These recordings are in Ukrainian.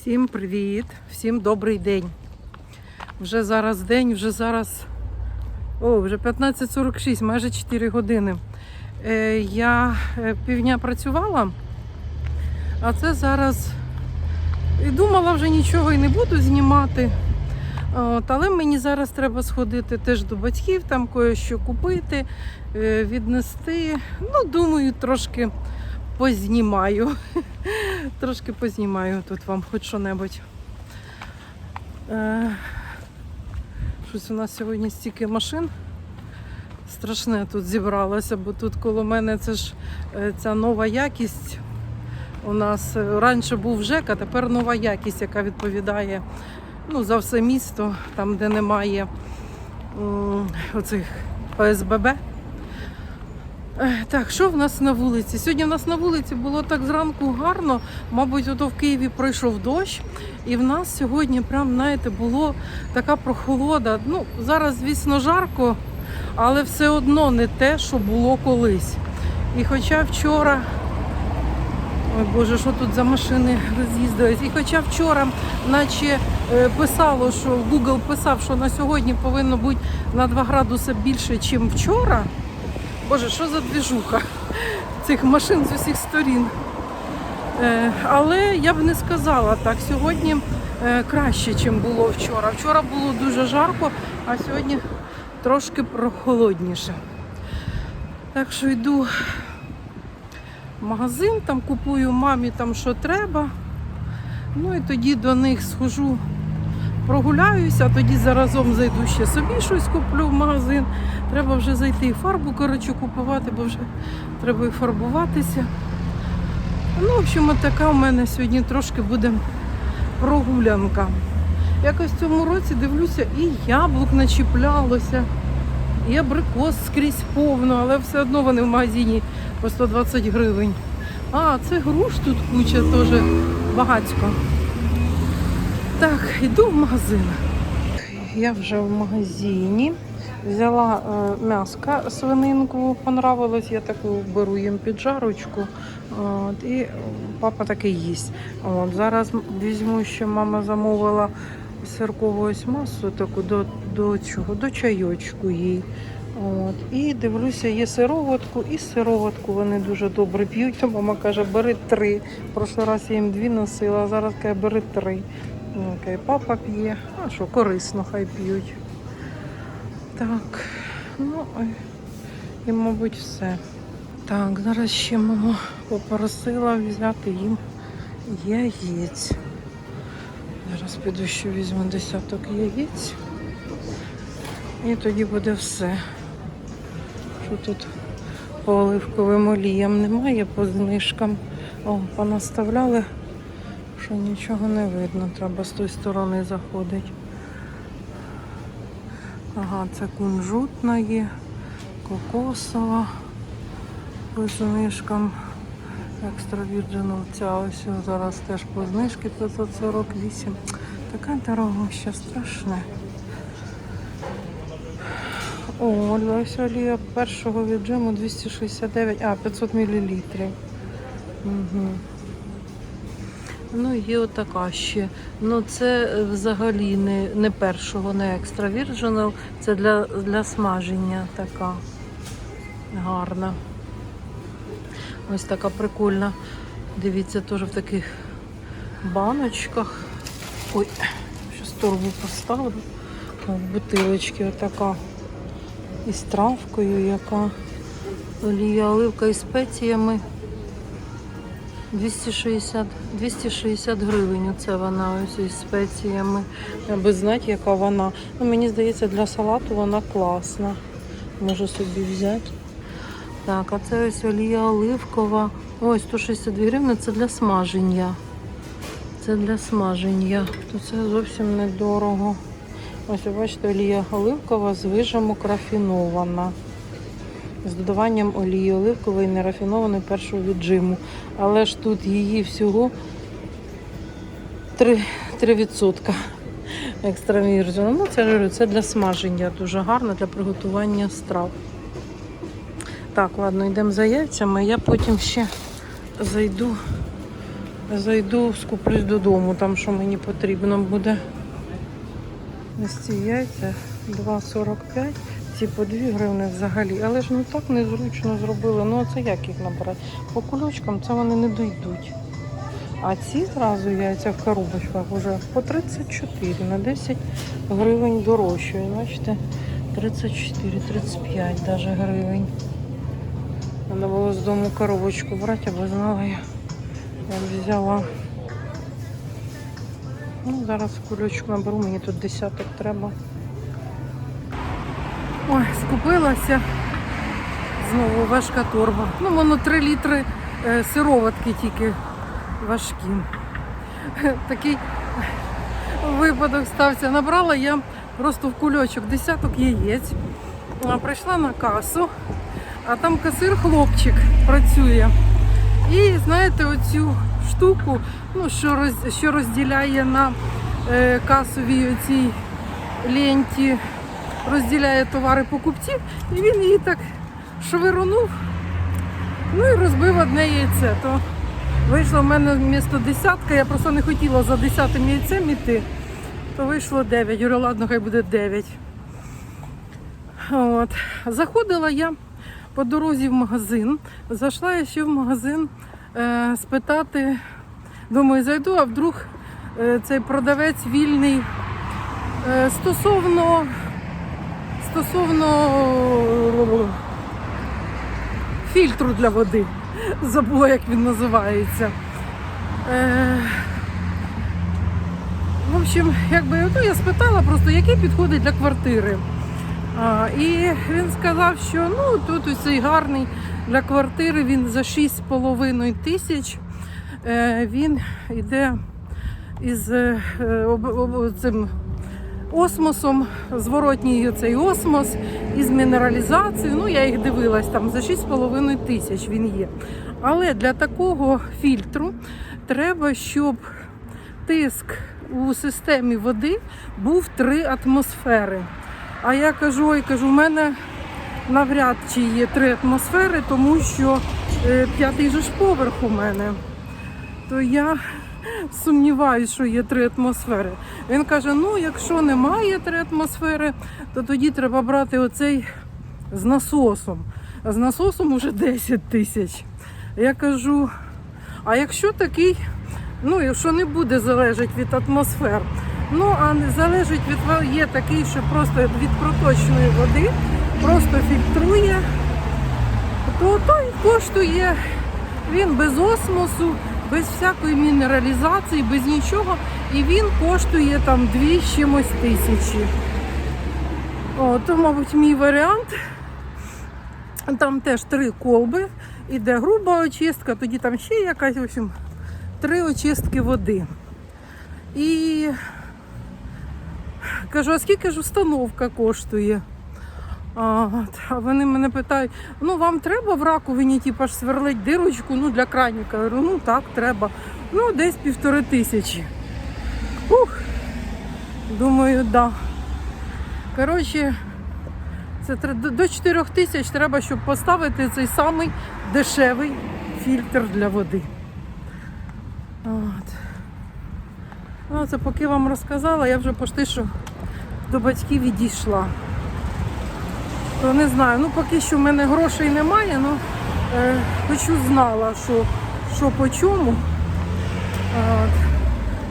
Всім привіт, всім добрий день. Вже зараз день, вже зараз. О, вже 15.46, майже 4 години. Е, я е, півдня працювала, а це зараз і думала вже нічого і не буду знімати. От, але мені зараз треба сходити теж до батьків, там кое-що купити, е, віднести. Ну, думаю, трошки познімаю. Трошки познімаю тут вам хоч що-небудь. Е, Щось у нас сьогодні стільки машин. Страшне тут зібралося, бо тут коло мене це ж е, ця нова якість. У нас е, раніше був ЖЕК, а тепер нова якість, яка відповідає ну, за все місто, там, де немає оцих ОСББ. Так, що в нас на вулиці? Сьогодні в нас на вулиці було так зранку гарно. Мабуть, ото в Києві пройшов дощ, і в нас сьогодні, прям, знаєте, було така прохолода. Ну, зараз, звісно, жарко, але все одно не те, що було колись. І хоча вчора. Ой Боже, що тут за машини роз'їздились? І хоча вчора, наче е, писало, що Google писав, що на сьогодні повинно бути на 2 градуси більше, ніж вчора. Боже, що за двіжуха цих машин з усіх сторін. Е, але я б не сказала так. Сьогодні е, краще, ніж було вчора. Вчора було дуже жарко, а сьогодні трошки прохолодніше. Так що йду в магазин, там купую мамі там що треба. Ну і тоді до них схожу, прогуляюся, а тоді заразом зайду ще собі щось куплю в магазин. Треба вже зайти і фарбу коротше, купувати, бо вже треба і фарбуватися. Ну, в общем, така у мене сьогодні трошки буде прогулянка. Якось в цьому році дивлюся, і яблук начіплялося, і абрикос скрізь повно, але все одно вони в магазині по 120 гривень. А, це груш тут куча теж багатько. Так, йду в магазин. Я вже в магазині. Взяла е, м'яска свининку, понравилось, я таку беру їм піджарочку. От, і папа таки їсть. От, зараз візьму, що мама замовила сиркову ось масу таку до, до чого, до чайочку їй. От, і дивлюся, є сироватку і сироватку вони дуже добре п'ють. Мама каже, бери три. Прошлий раз я їм дві носила, а зараз каже, бери три. Ну, Окей, папа п'є. А що, корисно, хай п'ють. Так, ну і, мабуть, все. Так, зараз ще мама попросила взяти їм яєць. Зараз піду ще візьму десяток яєць. І тоді буде все. Що тут по оливковим оліям немає по знижкам. О, понаставляли, що нічого не видно. Треба з тої сторони заходити. Ага, це кунжутна є, кокосова по знижкам. Екстра Virgin ця ось зараз теж по знижки 548. Така дорогуща, страшне. О, ось олія першого віджиму 269, а, 500 мл. Угу. Ну, є отака ще. Ну, це е, взагалі не, не першого, не екстра Virginal. Це для, для смаження така гарна. Ось така прикольна. Дивіться, теж в таких баночках. Ой, щось торбу поставила. О, в бутилочці отака. Із травкою, яка олія оливка із спеціями. 260, 260 гривень. Оце вона ось із спеціями. Аби знати, яка вона. Ну, мені здається, для салату вона класна. Можу собі взяти. Так, а це ось олія оливкова. Ось 162 гривні це для смаження. Це для смаження. То це зовсім недорого. Ось бачите, олія оливкова з вижимок рафінована. З додаванням олії оливкової нерафінованої першого віджиму. Але ж тут її всього 3%, 3% екстра. Ну, це, це для смаження дуже гарно, для приготування страв. Так, ладно, йдемо за яйцями. Я потім ще зайду Зайду, скуплюсь додому, там що мені потрібно буде. Ось ці яйця 2,45, ці по 2 гривни взагалі. Але ж ну так незручно зробили. Ну а це як їх набирати? По кульочкам це вони не дійдуть. А ці зразу яйця в коробочках вже по 34 на 10 гривень дорожче. Бачите, 34-35 даже гривень. Треба було з дому коробочку брати, або знала я. Я б взяла. Ну, зараз кульочок наберу, мені тут десяток треба. Ой, скупилася. Знову важка торба. Ну, воно 3 літри е, сироватки тільки важкі. Такий випадок стався. Набрала я просто в кульочок десяток яєць. Прийшла на касу, а там касир хлопчик працює. І знаєте, оцю штуку, ну, що, роз, що розділяє на е, касовій оцій ленті, розділяє товари покупців, і він її так швирунув, ну і розбив одне яйце. То вийшло в мене вмісто десятка, я просто не хотіла за десятим яйцем іти, то вийшло 9. Говорю, ладно, хай буде 9. От. Заходила я по дорозі в магазин. Зайшла я ще в магазин е, спитати, думаю, зайду, а вдруг е, цей продавець вільний е, стосовно стосовно е, фільтру для води. Забула, як він називається. Е, в общем, якби ну, я спитала просто, який підходить для квартири. А, і він сказав, що ну тут ось гарний для квартири, він за 6,5 тисяч. Е, він йде із е, об, об, цим осмосом, зворотній цей осмос із мінералізацією. Ну, я їх дивилась, там за 6,5 тисяч він є. Але для такого фільтру треба, щоб тиск у системі води був 3 атмосфери. А я кажу, ой, кажу, в мене навряд чи є три атмосфери, тому що е, п'ятий же ж поверх у мене. То я сумніваюся, що є три атмосфери. Він каже: ну, якщо немає три атмосфери, то тоді треба брати оцей з насосом. З насосом уже 10 тисяч. Я кажу, а якщо такий, ну, якщо не буде залежати від атмосфер, Ну, а не залежить від є такий, що просто від проточної води просто фільтрує, то той коштує він без осмосу, без всякої мінералізації, без нічого. І він коштує там дві чимось тисячі. О, то, мабуть, мій варіант. Там теж три колби, іде груба очистка, тоді там ще якась, в общем, три очистки води. І Кажу, а скільки ж установка коштує? А, от, а вони мене питають, ну вам треба в раковині типу, ж сверлить дирочку ну, для краніка. Я говорю, ну так, треба. Ну, десь півтори тисячі. Ух, думаю, да. Коротше, це до- до 4 тисяч треба, щоб поставити цей самий дешевий фільтр для води. От. Ну, це поки вам розказала, я вже почти що до батьків відійшла. То не знаю, ну поки що в мене грошей немає, ну е, хочу знала, що, що по чому. От.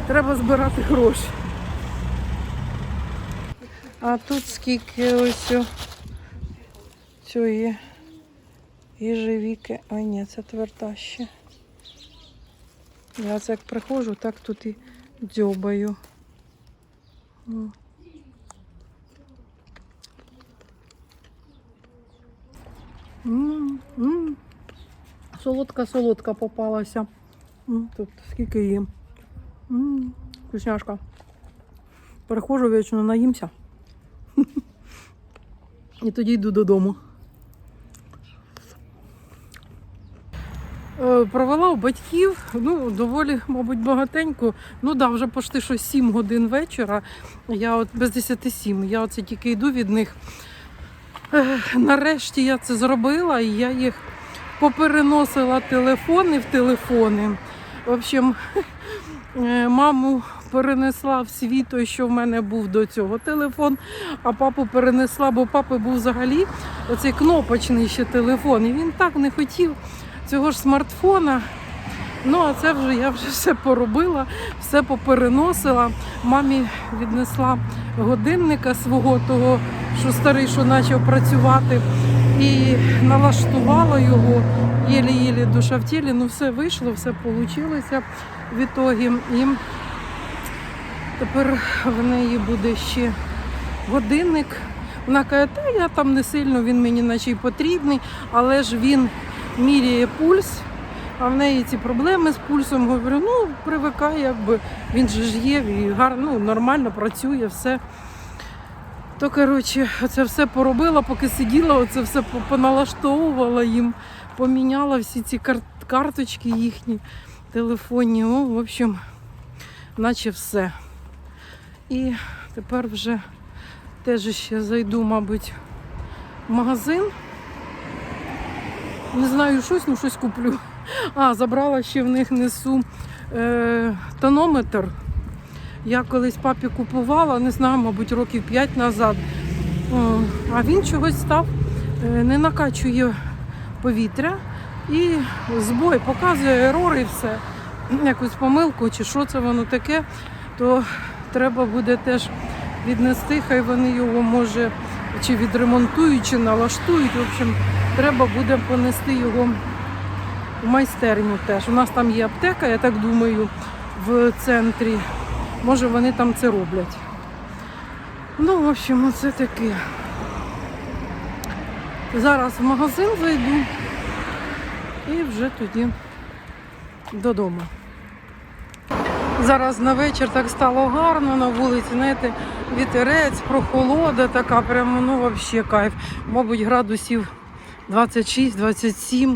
Треба збирати гроші. А тут скільки ось цієї їжевіки. Ой, ні, це тверда ще. Я це як приходжу, так тут і дзьобаю. О. М, м. Солодка, солодка попалася. Тут скільки їм. Вкусняшка. Переходжу вічно, наїмся. І тоді йду додому. Е, Провела у батьків, ну, доволі, мабуть, багатенько. Ну да, вже почти що 7 годин вечора. Я от без 10 7. Я оце тільки йду від них. Нарешті я це зробила, і я їх попереносила телефони в телефони. В общем, е, маму перенесла в світ той, що в мене був до цього телефон, а папу перенесла, бо папи був взагалі оцей кнопочний ще телефон. І він так не хотів цього ж смартфона. Ну, а це вже я вже все поробила, все попереносила. Мамі віднесла годинника свого, того, що старий, що почав працювати, і налаштувала його єлі-єлі душа в тілі. Ну, все вийшло, все вийшло в ітогі. І тепер в неї буде ще годинник. Вона каже, та я там не сильно, він мені наче й потрібний, але ж він міряє пульс. А в неї ці проблеми з пульсом. Говорю, ну привикай, якби він же ж є, і гарно, ну, нормально працює, все. То, коротше, це все поробила, поки сиділа, оце все поналаштовувала їм, поміняла всі ці кар- карточки їхні телефонні. О, в общем, наче все. І тепер вже теж ще зайду, мабуть, в магазин. Не знаю щось, ну щось куплю. А, забрала ще в них несу е, тонометр. Я колись папі купувала, не знаю, мабуть, років 5 назад. А він чогось став, е, не накачує повітря і збой показує ерори все. Якусь помилку чи що це воно таке, то треба буде теж віднести, хай вони його може чи відремонтують, чи налаштують. В общем, треба буде понести його в майстерню теж. У нас там є аптека, я так думаю, в центрі. Може вони там це роблять. Ну, в общем, оце таке. Зараз в магазин зайду і вже тоді додому. Зараз на вечір так стало гарно на вулиці, знаєте, вітерець, прохолода така, прямо ну взагалі кайф. Мабуть, градусів 26-27.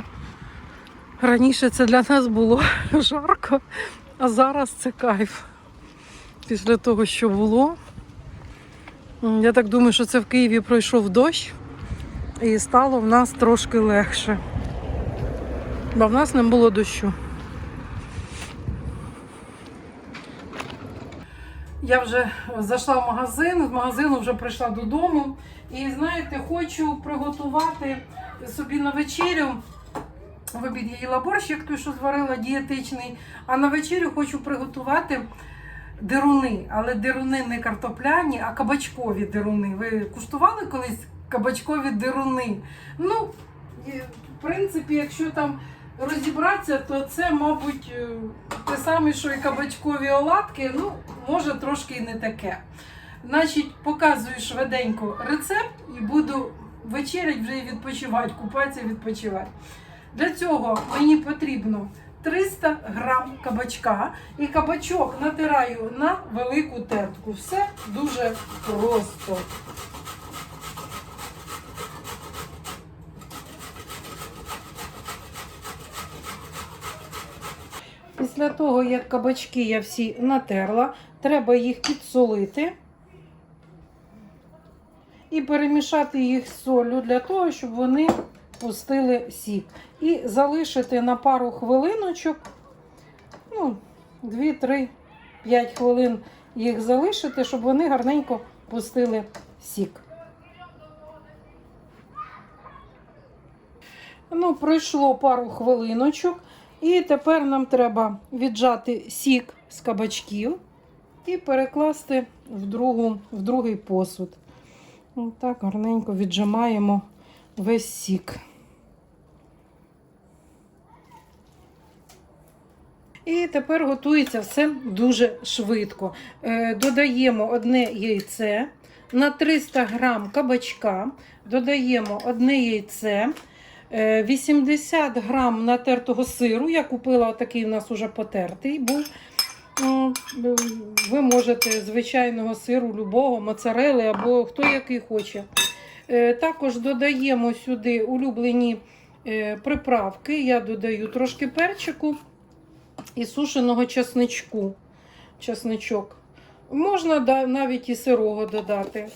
Раніше це для нас було жарко, а зараз це кайф. Після того, що було. Я так думаю, що це в Києві пройшов дощ і стало в нас трошки легше. Бо в нас не було дощу. Я вже зайшла в магазин, з магазину вже прийшла додому. І знаєте, хочу приготувати собі на вечерю. В обід я їла борщ, як той, що зварила, дієтичний. А на вечерю хочу приготувати дируни. Але дируни не картопляні, а кабачкові дируни. Ви куштували колись кабачкові дируни? Ну, в принципі, якщо там розібратися, то це, мабуть, е, те саме, що і кабачкові оладки, ну, може трошки і не таке. Значить, показую швиденько рецепт і буду вечерять вже і відпочивати, купатися і відпочивати. Для цього мені потрібно 300 грам кабачка і кабачок натираю на велику тертку. Все дуже просто. Після того, як кабачки я всі натерла, треба їх підсолити і перемішати їх з солью для того, щоб вони пустили сік. І залишити на пару хвилиночок, ну, 2-3-5 хвилин їх залишити, щоб вони гарненько пустили сік. Ну, пройшло пару хвилиночок. І тепер нам треба віджати сік з кабачків і перекласти в, другу, в другий посуд. Так гарненько віджимаємо весь сік. І тепер готується все дуже швидко. Е, Додаємо одне яйце на 300 грам кабачка, додаємо одне яйце. Е, 80 грам натертого сиру. Я купила такий у нас уже потертий був. Ви можете звичайного сиру, любого, моцарели або хто який хоче. Е, Також додаємо сюди улюблені е, приправки. Я додаю трошки перчику і сушеного чесничку. Чесничок. Можна навіть і сирого додати.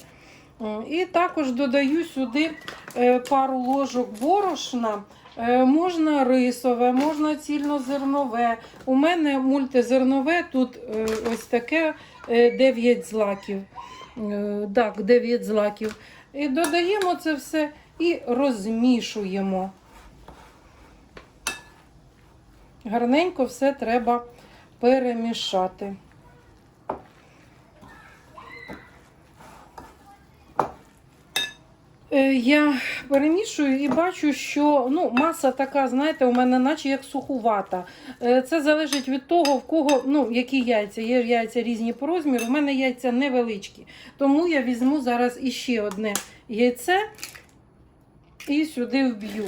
І також додаю сюди е, пару ложок борошна Е, можна рисове, можна цільнозернове. У мене мультизернове, тут е, ось таке 9 злаків. Так, 9 злаків. І додаємо це все і розмішуємо. Гарненько все треба перемішати. Е, Я перемішую і бачу, що ну, маса така, знаєте, у мене наче як сухувата. Е, Це залежить від того, в кого ну, які яйця. Є яйця різні по розміру. У мене яйця невеличкі. Тому я візьму зараз іще одне яйце і сюди вб'ю.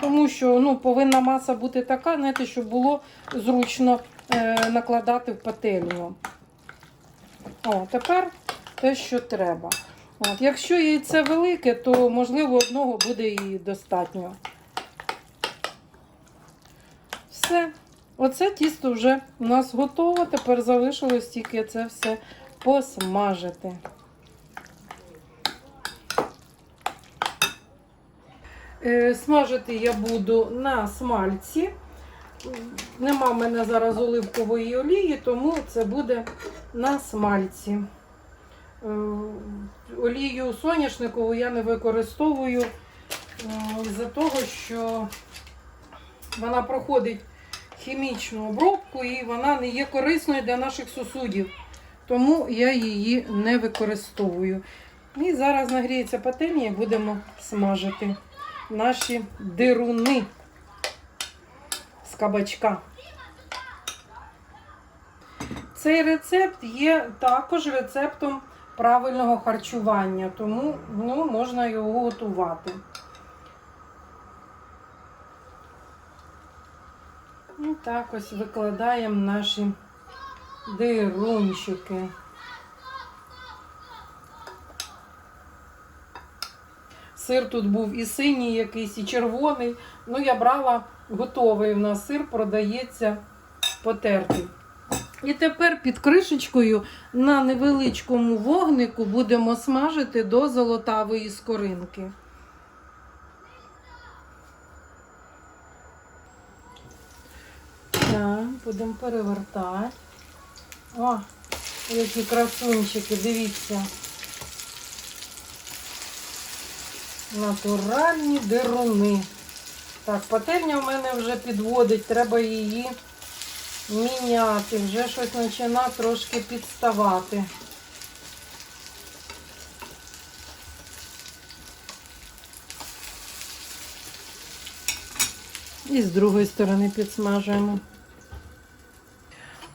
Тому що ну, повинна маса бути така, знаєте, щоб було зручно е, накладати в пательню. О, тепер те, що треба. От, якщо яйце велике, то можливо одного буде і достатньо. Все. Оце тісто вже у нас готове. Тепер залишилось тільки це все посмажити. Смажити я буду на смальці. Нема в мене зараз оливкової олії, тому це буде на смальці. Е, Олію соняшникову я не використовую е, з-за того, що вона проходить хімічну обробку і вона не є корисною для наших сусудів. Тому я її не використовую. І зараз нагріється пательня і будемо смажити наші дируни з кабачка. Цей рецепт є також рецептом правильного харчування, тому ну, можна його готувати. І так ось викладаємо наші дирунчики. Сир тут був і синій якийсь, і червоний. Ну, я брала готовий. У нас сир продається потертий. І тепер під кришечкою на невеличкому вогнику будемо смажити до золотавої скоринки. Так, будемо перевертати. О, які красунчики, дивіться. Натуральні дируни. Так, пательня в мене вже підводить, треба її міняти. Вже щось починає трошки підставати. І з другої сторони підсмажуємо.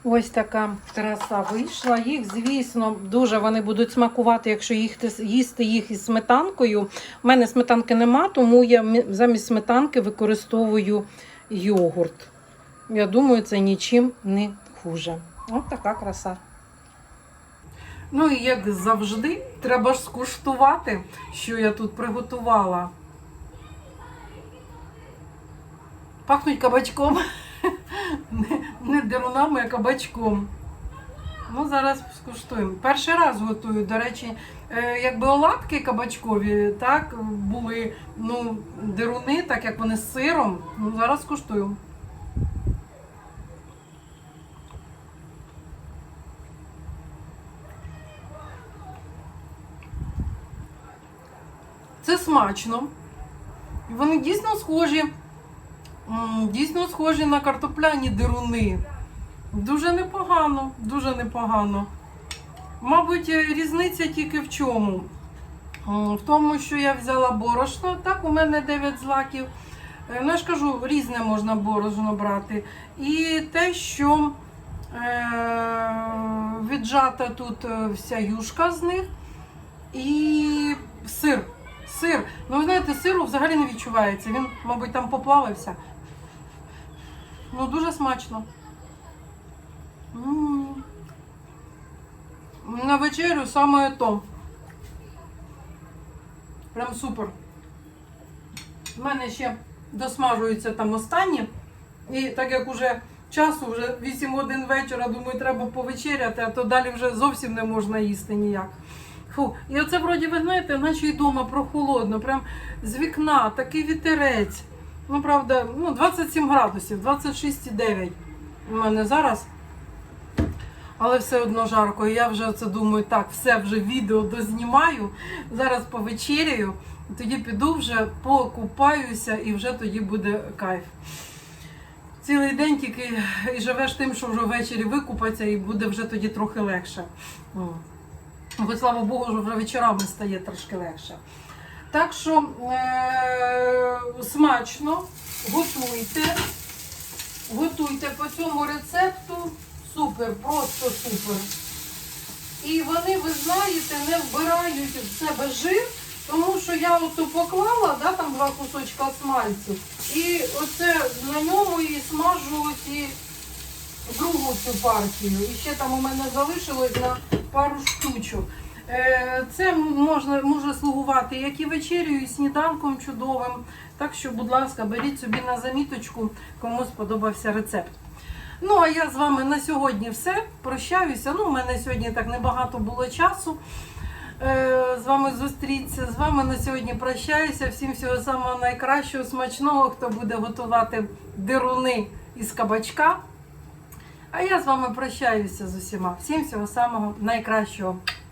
Ось така краса вийшла. Їх, звісно, дуже вони будуть смакувати, якщо їх їсти їх із сметанкою. У мене сметанки нема, тому я замість сметанки використовую йогурт. Я думаю, це нічим не хуже. Ось така краса. Ну і як завжди, треба ж скуштувати, що я тут приготувала. Пахнуть кабачком. Не, дерунами, а кабачком. Ну, зараз скуштуємо. Перший раз готую. До речі, е, якби оладки кабачкові, так, були ну, деруни, так як вони з сиром. Ну, зараз скуштую. Це смачно. Вони дійсно схожі. Дійсно схожі на картопляні дируни. Дуже непогано, дуже непогано. Мабуть, е, різниця тільки в чому? В тому, що я взяла борошно, так, у мене 9 злаків. Е, Ну, я ж кажу, різне можна борошно брати. І те, що е, віджата тут е, вся юшка з них. І сир. Сир. Ну, ви знаєте, сиру взагалі не відчувається. Він, мабуть, там поплавився. Ну, дуже смачно. На вечерю саме то. Прям супер. У мене ще досмажується там останнє. І так як уже часу, вже 8 годин вечора, думаю, треба повечеряти, а то далі вже зовсім не можна їсти ніяк. Фу. І оце вроді, ви знаєте, наче й вдома прохолодно, прям з вікна, такий вітерець. Ну, правда, ну, 27 градусів, 26,9 у мене зараз. Але все одно жарко. І я вже це думаю, так, все вже відео дознімаю. Зараз повечеряю, тоді піду вже покупаюся і вже тоді буде кайф. Цілий день тільки і живеш тим, що вже ввечері викупаться, і буде вже тоді трохи легше. Бо, слава Богу, вже вечорами стає трошки легше. Так що е- смачно, готуйте. Готуйте по цьому рецепту. Супер, просто супер. І вони, ви знаєте, не вбирають в себе жир, тому що я ото поклала, да, там два кусочка смальцю, і оце на ньому і смажу ці другу цю партію. І ще там у мене залишилось на пару штучок. Е, Це можна, може слугувати як і вечерю, і сніданком чудовим. Так що, будь ласка, беріть собі на заміточку, кому сподобався рецепт. Ну, а я з вами на сьогодні все. Прощаюся. Ну, у мене сьогодні так небагато було часу е, з вами зустрітися. З вами на сьогодні прощаюся. Всім всього самого найкращого, смачного, хто буде готувати дируни із кабачка. А я з вами прощаюся з усіма. Всім всього самого найкращого.